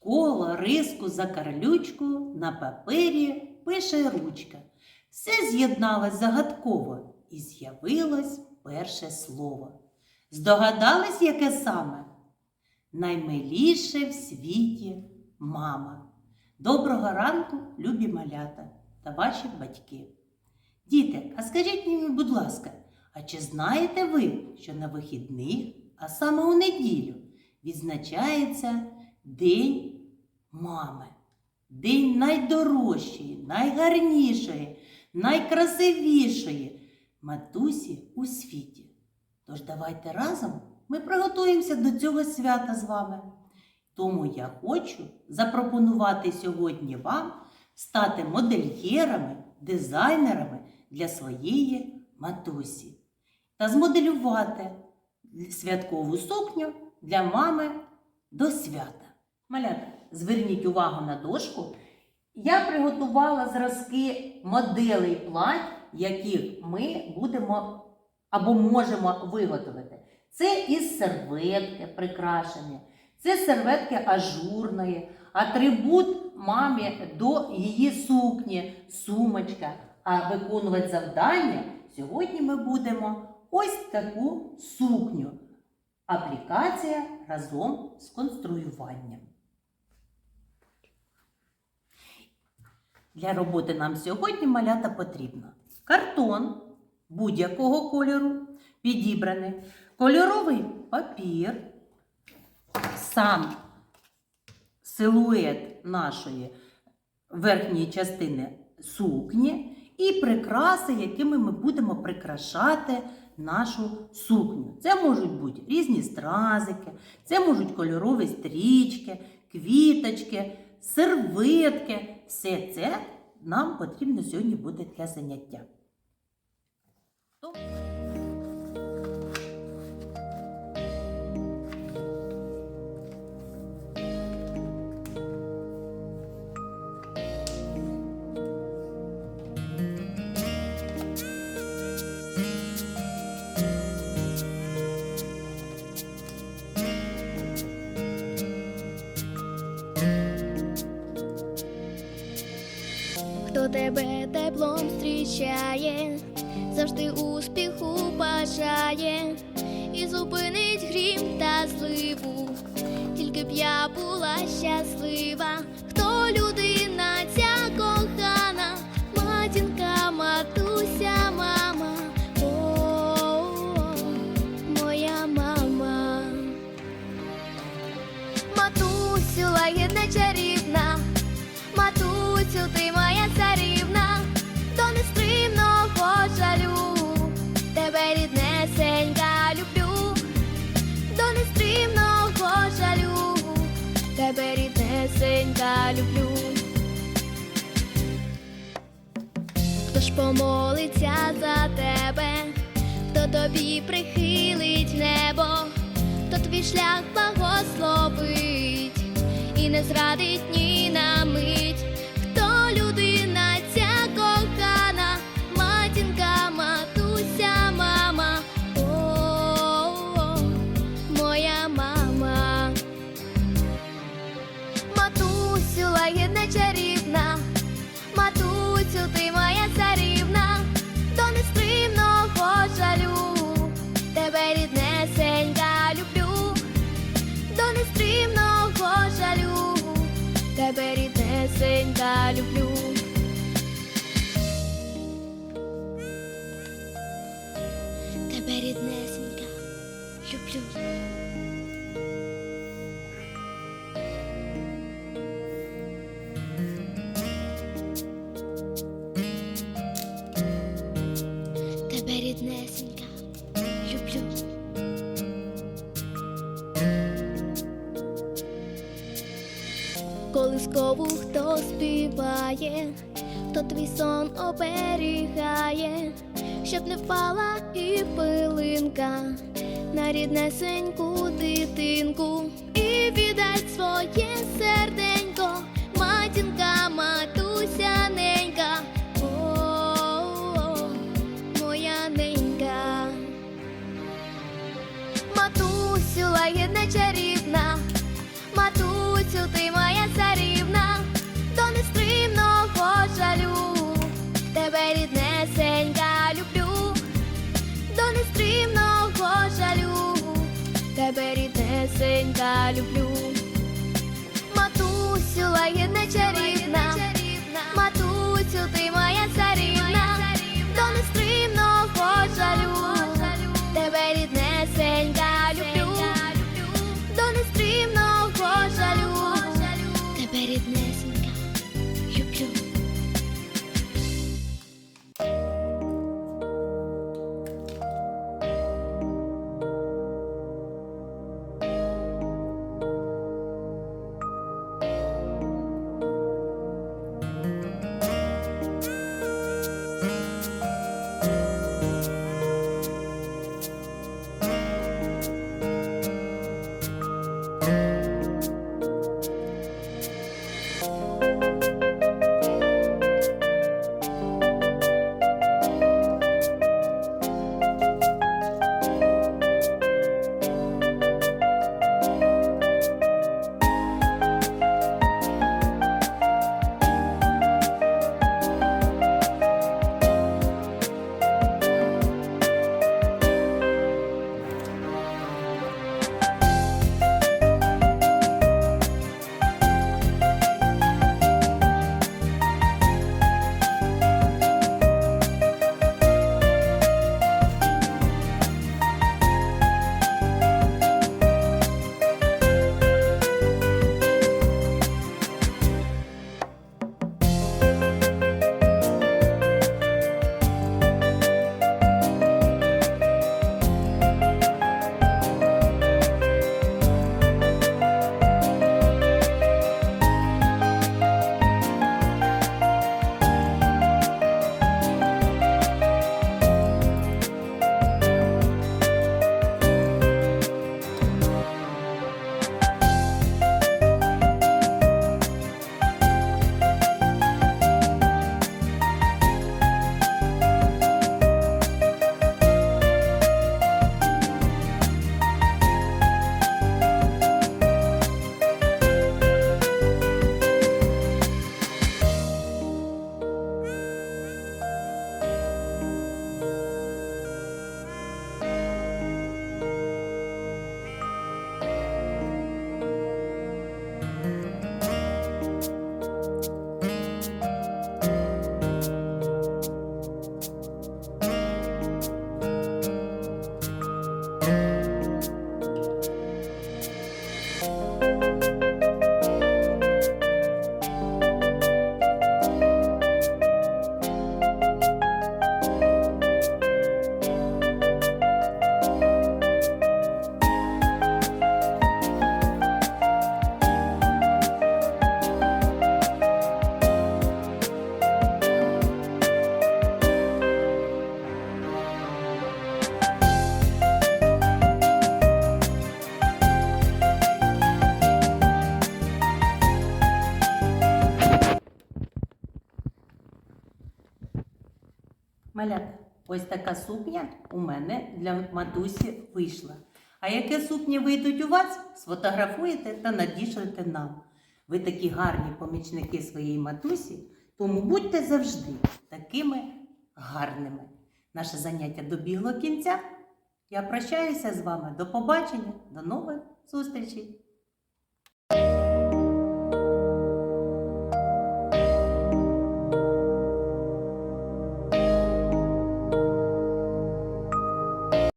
Коло, риску, закарлючку на папері пише ручка. Все з'єдналось загадково і з'явилось перше слово. Здогадались, яке саме? Наймиліше в світі мама. Доброго ранку, любі малята та ваші батьки. Діти, а скажіть мені, будь ласка, а чи знаєте ви, що на вихідних, а саме у неділю, відзначається День мами? День найдорожчої, найгарнішої, найкрасивішої матусі у світі. Тож давайте разом ми приготуємося до цього свята з вами. Тому я хочу запропонувати сьогодні вам стати модельєрами, дизайнерами для своєї матусі та змоделювати святкову сукню для мами до свята. Малята, зверніть увагу на дошку. Я приготувала зразки моделей плать, яких ми будемо або можемо виготовити. Це із серветки прикрашені, це серветки ажурної, атрибут мамі до її сукні, сумочка. А виконувати завдання сьогодні ми будемо ось таку сукню. Аплікація разом з конструюванням. Для роботи нам сьогодні малята потрібно картон будь-якого кольору, підібраний, кольоровий папір, сам силует нашої верхньої частини сукні і прикраси, якими ми будемо прикрашати нашу сукню. Це можуть бути різні стразики, це можуть кольорові стрічки, квіточки, серветки. Все це нам потрібно сьогодні буде для заняття. Хто тебе теплом зустрічає, завжди успіху бажає і зупинить грім та зливу. Тільки б я була щаслива, хто людина ріднесенька люблю. Хто ж помолиться за тебе, хто тобі прихилить небо, хто твій шлях благословить і не зрадить ні на мить, тебе ріднесенька люблю. Тебе ріднесенька люблю. Колискову хто співає, хто твій сон оберігає, щоб не впала і пилинка на ріднесеньку дитинку. І віддать своє серденько, ріднесенька люблю. Матусю, лагідна чарівна, матусю, ти моя царівна, до нестримного жалю, тебе ріднесенька Малята, ось така сукня у мене для матусі вийшла. А яке сукні вийдуть у вас, сфотографуєте та надішлете нам. Ви такі гарні помічники своєї матусі, тому будьте завжди такими гарними. Наше заняття добігло кінця. Я прощаюся з вами. До побачення, до нових зустрічей!